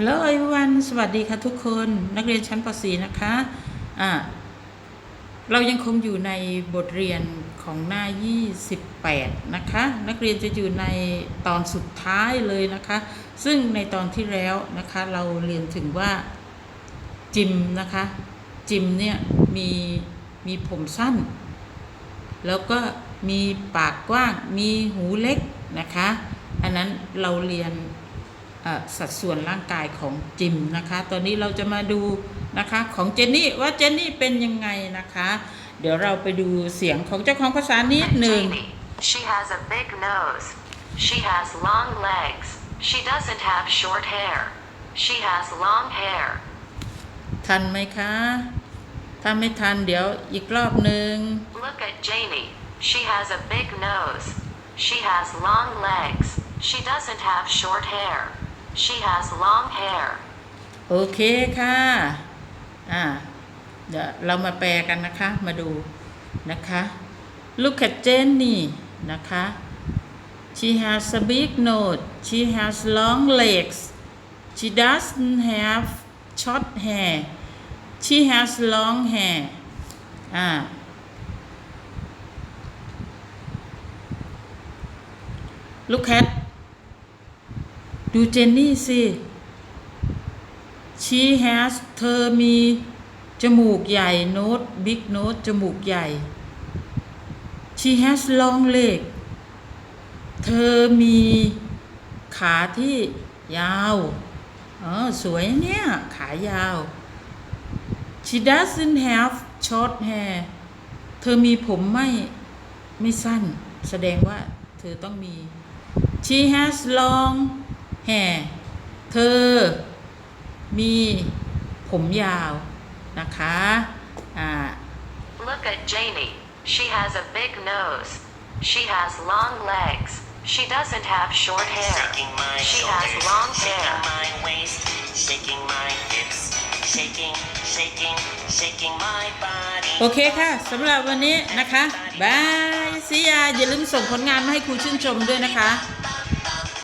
Hello everyone สวัสดีค่ะทุกคนนักเรียนชั้นป .4 นะคะอ่าเรายังคงอยู่ในบทเรียนของหน้า 28 นะคะ นักเรียนจะอยู่ในตอนสุดท้ายเลยนะคะ ซึ่งในตอนที่แล้วนะคะเราเรียนถึงว่าจิมนะคะ จิมเนี่ยมีมีผมสั้น แล้วก็มีปากกว้างมีหูเล็กนะคะ อันนั้นเราเรียน สัดส่วนร่างกายของจิมนะคะ ตอนนี้เราจะมาดูนะคะของเจนนี่ว่าเจนนี่เป็นยังไงนะคะ เดี๋ยวเราไปดูเสียงของเจ้าของภาษานิดหนึ่ง Jamie. She has a big nose. She has long legs. She doesn't have short hair. She has long hair. ทันไหมคะ ถ้าไม่ทันเดี๋ยวอีกรอบหนึ่ง Look at Jamie. She has a big nose. She has long legs. She doesn't have short hair. She has long hair. โอเคค่ะ อ่า เดี๋ยวเรามาแปลกันนะคะ มาดูนะคะ Look at Jenny นะคะ She has a big nose She has long legs She doesn't have short hair She has long hair อ่า Look at ดูเจนนี่สิ She has เธอมี จมูกใหญ่ nose big nose จมูกใหญ่ She has long leg เธอมีขาที่ยาวอ๋อสวยเนี่ย ขายาว She doesn't have short hair เธอมีผมไม่ไม่สั้น แสดงว่าเธอต้องมี She has long hair เธอมีผมยาวนะคะ อ่า Look at Jamie. She has a big nose. She has long legs. She doesn't have short hair. Shaking my She has shoulders, long shaking hair. my waist, shaking my hips, shaking, shaking, shaking my body. โอเคค่ะสำหรับวันนี้นะคะบายซียาอย่าลืมส่งผลงานมาให้ครูชื่นชมด้วยนะคะ Body,